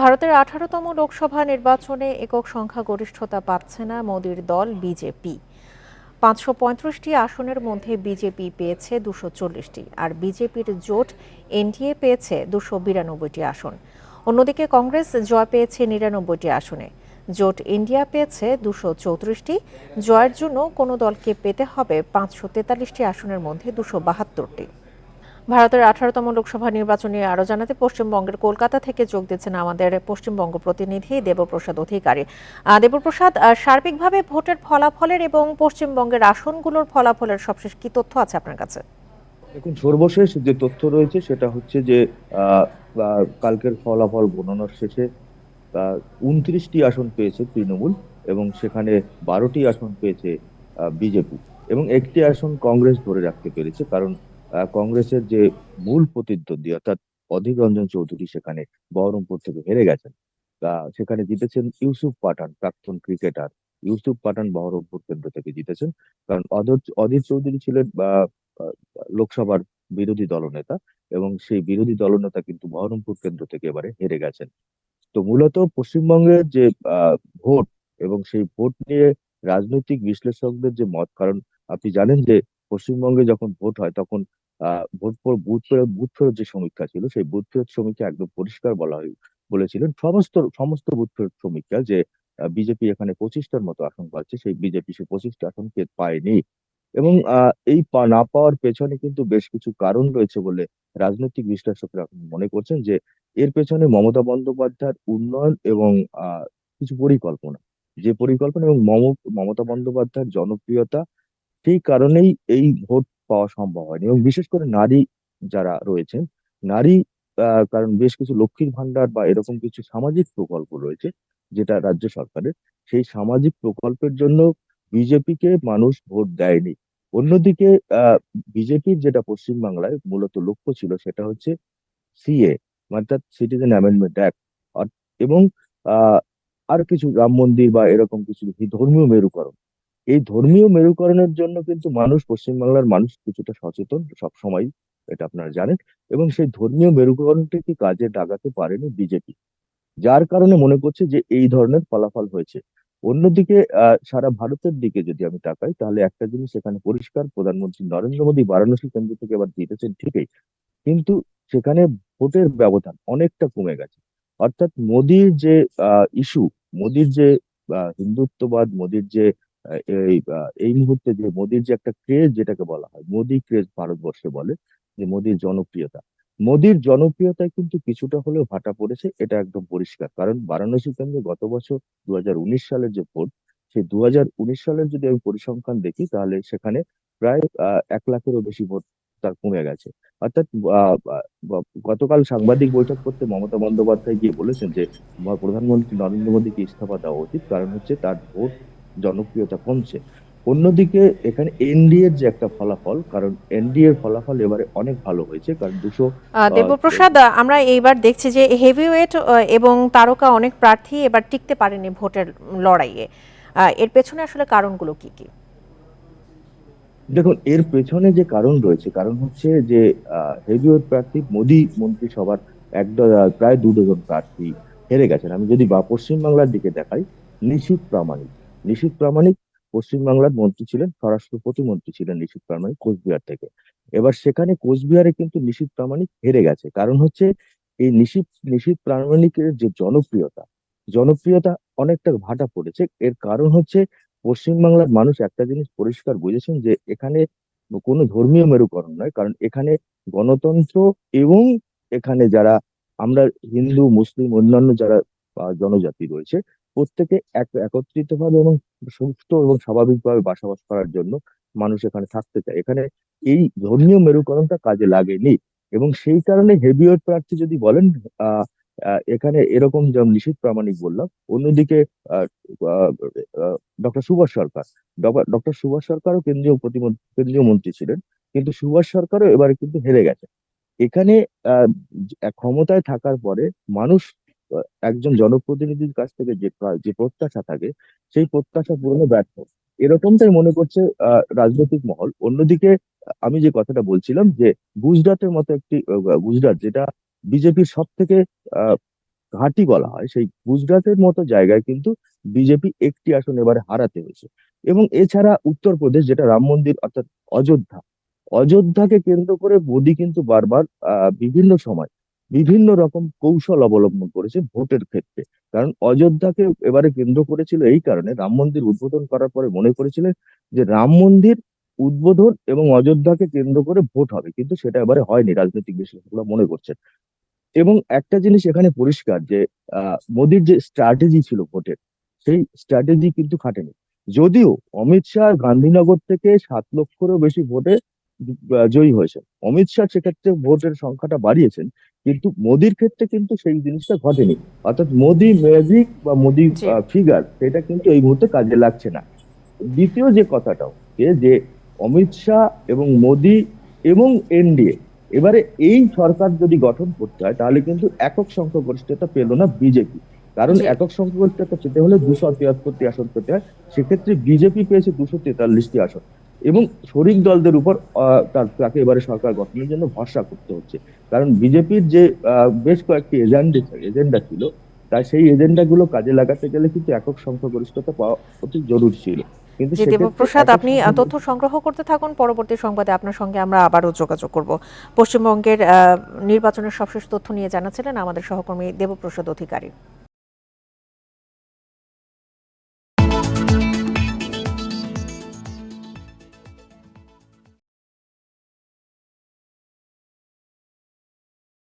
ভারতের আঠারোতম লোকসভা নির্বাচনে একক সংখ্যাগরিষ্ঠতা পাচ্ছে না মোদীর দল, বিজেপি। পাঁচশো পঁয়ত্রিশটি আসনের মধ্যে বিজেপি পেয়েছে দুশো চল্লিশটি, আর বিজেপির জোট এনডিএ পেয়েছে দুশো বিরানব্বইটি আসন। অন্যদিকে কংগ্রেস জয় পেয়েছে নিরানব্বইটি আসনে। জোট ইন্ডিয়া পেয়েছে দুশো চৌত্রিশটি, জয়ের জন্য কোনো দলকে পেতে হবে পাঁচশো তেতাল্লিশটি আসনের মধ্যে দুশো বাহাত্তরটি। ভারতের আঠারোতম লোকসভা নির্বাচনে আরও জানাতে পশ্চিমবঙ্গের কলকাতা থেকে যোগ দিচ্ছেন আমাদের পশ্চিমবঙ্গ প্রতিনিধি দেবপ্রসাদ অধিকারী। দেবপ্রসাদ সার্বিকভাবে ভোটের ফলাফলের এবং পশ্চিমবঙ্গের আসনগুলোর ফলাফলের সবশেষ কি তথ্য আছে আপনার কাছে? দেখুন, সর্বশেষ যে তথ্য রয়েছে সেটা হচ্ছে যে কালকের ফলাফল গণনার শেষে উনত্রিশটি আসন পেয়েছে তৃণমূল এবং সেখানে বারোটি আসন পেয়েছে বিজেপি এবং একটি আসন কংগ্রেস ধরে রাখতে পেরেছে। কারণ কংগ্রেসের যে মূল প্রতিদ্বন্দ্বী, অর্থাৎ অধীর রঞ্জন চৌধুরী সেখানে বহরমপুর থেকে হেরে গেছেন। সেখানে জিতেছেন ইউসুফ পাঠান, প্রাক্তন ক্রিকেটার। ইউসুফ পাঠান বহরমপুর কেন্দ্র থেকে জিতেছেন। কারণ অধীর চৌধুরী ছিলেন লোকসভার বিরোধী দলনেতা এবং সেই বিরোধী দলনেতা কিন্তু বহরমপুর কেন্দ্র থেকে এবারে হেরে গেছেন। তো মূলত পশ্চিমবঙ্গের যে ভোট এবং সেই ভোট নিয়ে রাজনৈতিক বিশ্লেষকদের যে মত, কারণ আপনি জানেন যে পশ্চিমবঙ্গে যখন ভোট হয় তখন আহ বুথ ফেরত বুথ ফেরত যে সমীক্ষা ছিল, সেই বুথ ফেরত সমীক্ষা একদম পরিষ্কার বলা হয়, বলেছিলেন। সমস্ত সমস্ত বুথ ফেরত সমীক্ষা যে বিজেপি এখানে পঁচিশটার মতো আসন পাচ্ছে, সেই বিজেপি সে পঁচিশটা আসন পায়নি। এবং এই না পাওয়ার পেছনে কিন্তু বেশ কিছু কারণ রয়েছে বলে রাজনৈতিক বিশ্লেষকরা মনে করছেন যে, এর পেছনে মমতা বন্দ্যোপাধ্যায়ের উন্নয়ন এবং কিছু পরিকল্পনা। যে পরিকল্পনা এবং মম- মমতা বন্দ্যোপাধ্যায়ের জনপ্রিয়তা, সেই কারণেই এই ভোট পাওয়া সম্ভব হয়নি এবং বিশেষ করে নারী যারা রয়েছেন, নারী কারণ বেশ কিছু লক্ষ্মীর ভান্ডার বা এরকম কিছু সামাজিক প্রকল্প রয়েছে যেটা রাজ্য সরকারের, সেই সামাজিক প্রকল্পের জন্য বিজেপিকে মানুষ ভোট দেয়নি। অন্যদিকে বিজেপির যেটা পশ্চিমবাংলায় মূলত লক্ষ্য ছিল সেটা হচ্ছে সিএ, অর্থাৎ সিটিজেন অ্যামেন্ডমেন্ট অ্যাক্ট। এবং আর কিছু রাম মন্দির বা এরকম কিছু ধর্মীয় মেরুকরণ। এই ধর্মীয় মেরুকরণের জন্য কিন্তু মানুষ পশ্চিমবাংলার মানুষ কিছুটা সচেতন সব সময় এটা আপনারা জানেন। এবং সেই ধর্মীয় মেরুকরণটিকে কাজে লাগাতে পারেনি বিজেপি? যার কারণে মনে করছে যে এই ধরনের ফলাফল হয়েছে। অন্যদিকে সারা ভারতের দিকে যদি আমি তাকাই, তাহলে একটা জিনিস এখানে পরিষ্কার, প্রধানমন্ত্রী নরেন্দ্র মোদী বারাণসী কেন্দ্র থেকে এবার জিতেছেন ঠিকই। কিন্তু সেখানে ভোটের ব্যবধান অনেকটা কমে গেছে। অর্থাৎ মোদির যে ইস্যু মোদির যে হিন্দুত্ববাদ, মোদির যে এই এই মুহূর্তে যে মোদির যে একটা ক্রেজ যেটাকে বলা হয়, মোদি ক্রেজ ভারতবর্ষে বলে, যে মোদির জনপ্রিয়তা। মোদির জনপ্রিয়তায় কিন্তু কিছুটা হলেও ভাটা পড়েছে, এটা একদম পরিষ্কার। কারণ বারাণসী কেন্দ্রে গত বছর দুহাজার উনিশ সালের যে ভোট, সেই দুহাজার উনিশ সালের যদি আমি পরিসংখ্যান দেখি, তাহলে সেখানে প্রায় এক লাখেরও বেশি ভোট তার কমে গেছে। অর্থাৎ গতকাল সাংবাদিক বৈঠক করতে মমতা বন্দ্যোপাধ্যায় গিয়ে বলেছেন যে প্রধানমন্ত্রী নরেন্দ্র মোদীকে ইস্তফা দেওয়া উচিত, কারণ হচ্ছে তার ভোট জনপ্রিয়তা কমছে। অন্যদিকে এখানে এনডিএর যে একটা ফলাফল কারণ এনডিএর ফলাফল এবারে অনেক ভালো হয়েছে কারণ দুশো দেবপ্রসাদ আমরা এইবার দেখছি যে হেভিওয়েট এবং তারকা অনেক প্রার্থী এবার টিকতে পারেনি ভোটের লড়াইয়ে। এর পেছনে আসলে কারণগুলো কি কি? দেখুন এর পেছনে যে কারণ রয়েছে কারণ হচ্ছে যে হেভিওয়েট প্রার্থী মোদী মন্ত্রিসভার এক প্রায় দু ডজন প্রার্থী হেরে গেছেন। আমি যদি বা পশ্চিমবাংলার দিকে দেখাই নিশীথ প্রামাণিক। নিশীথ প্রামাণিক পশ্চিমবাংলার মন্ত্রী ছিলেন স্বরাষ্ট্র প্রতিমন্ত্রী ছিলেন নিশীথ প্রামাণিক কোচবিহার থেকে। এবার সেখানে কোচবিহারে কিন্তু নিশীথ প্রামাণিক হেরে গেছে। কারণ হচ্ছে এই নিশীথ নিশীথ প্রামাণিকের যে জনপ্রিয়তা জনপ্রিয়তা অনেকটা ভাটা পড়েছে। এর কারণ হচ্ছে পশ্চিমবাংলার মানুষ একটা জিনিস পরিষ্কার বুঝেছেন যে এখানে কোনো ধর্মীয় মেরুকরণ নয়। কারণ এখানে গণতন্ত্র এবং এখানে যারা আমরা হিন্দু, মুসলিম, অন্যান্য যারা জনজাতি রয়েছে প্রত্যেকে এক একত্রিত ভাবে এবং সুস্থ এবং স্বাভাবিকভাবে বসবাস করার জন্য মানুষ এখানে থাকতে চায়। এখানে এই ধর্মীয় মেরুকরণটা কাজে লাগেনি এবং সেই কারণে হেভিওয়েট প্রার্থী যদি বলেন এখানে এরকম যেমন নিশীথ প্রামাণিক বললাম, অন্যদিকে ডক্টর সুভাষ সরকার ডক্টর সুভাষ সরকারও কেন্দ্রীয় প্রতিমন্ত্রী কেন্দ্রীয় মন্ত্রী ছিলেন, কিন্তু সুভাষ সরকারও এবারে কিন্তু হেরে গেছে। এখানে ক্ষমতায় থাকার পরে মানুষ একজন জনপ্রতিনিধির কাছ থেকে যে যে প্রত্যাশা থাকে, সেই প্রত্যাশা পূরণে ব্যর্থ। এরকমটাই মনে করছে রাজনৈতিক মহল। অন্যদিকে, আমি যে কথাটা বলছিলাম যে, গুজরাটের মতো একটি গুজরাট যেটা বিজেপির সব থেকে ঘাঁটি বলা হয়, সেই গুজরাটের মতো জায়গায় কিন্তু বিজেপি একটি আসন এবারে হারাতে হয়েছে। এবং এছাড়া উত্তরপ্রদেশ, যেটা রাম মন্দির অর্থাৎ অযোধ্যা, অযোধ্যাকে কেন্দ্র করে মোদী কিন্তু বারবার বিভিন্ন সময় বিভিন্ন রকম কৌশল অবলম্বন করেছে ভোটের ক্ষেত্রে। কারণ অযোধ্যাকে এবারে কেন্দ্র করেছিল এই কারণে রাম মন্দির উদ্বোধন করার পরে মনে করেছিলেন যে রাম মন্দির উদ্বোধন এবং অযোধ্যাকে কেন্দ্র করে ভোট হবে কিন্তু সেটা এবারে হয়নি রাজনৈতিক বিশ্লেষকরা মনে করছেন। এবং একটা জিনিস এখানে পরিষ্কার যে আহ, মোদির যে স্ট্র্যাটেজি ছিল ভোটের সেই স্ট্র্যাটেজি কিন্তু খাটেনি। যদিও অমিত শাহ গান্ধীনগর থেকে সাত লক্ষেরও বেশি ভোটে জয়ী হয়েছে অমিত শাহ সেক্ষেত্রে ভোটের সংখ্যাটা বাড়িয়েছেন কিন্তু মোদির ক্ষেত্রে কিন্তু সেই জিনিসটা ঘটেনি। অর্থাৎ মোদি ম্যাজিক বা মোদি ফিগার সেটা কিন্তু এই মুহূর্তে কাজে লাগছে না। দ্বিতীয় যে কথাটাও যে যে অমিত শাহ এবং মোদি এবং এনডিএ এবারে এই সরকার যদি গঠন করতে হয় তাহলে কিন্তু একক সংখ্যাগরিষ্ঠতা পেল না বিজেপি। কারণ একক সংখ্যাগরিষ্ঠতা পেতে হলে দুশো তিয়াত্তরটি আসন পেতে হয়। সেক্ষেত্রে বিজেপি পেয়েছে দুশো তেতাল্লিশটি আসন। এবং শরিক দলদের উপর তার তাকে এবারে সরকার গঠনের জন্য ভরসা করতে হচ্ছে। কারণ বিজেপির যে বেশ কয়েকটি এজেন্ডা এজেন্ডা ছিল তাই সেই এজেন্ডা গুলো কাজে লাগাতে গেলে কিন্তু একক সংখ্যাগরিষ্ঠতা পাওয়া অতি জরুরি ছিল। কিন্তু দেবপ্রসাদ আপনি তথ্য সংগ্রহ করতে থাকুন পরবর্তী সংবাদে আপনার সঙ্গে আমরা আবারও যোগাযোগ করব। পশ্চিমবঙ্গের নির্বাচনের সবশেষ তথ্য নিয়ে জানাচ্ছিলেন আমাদের সহকর্মী দেবপ্রসাদ অধিকারী।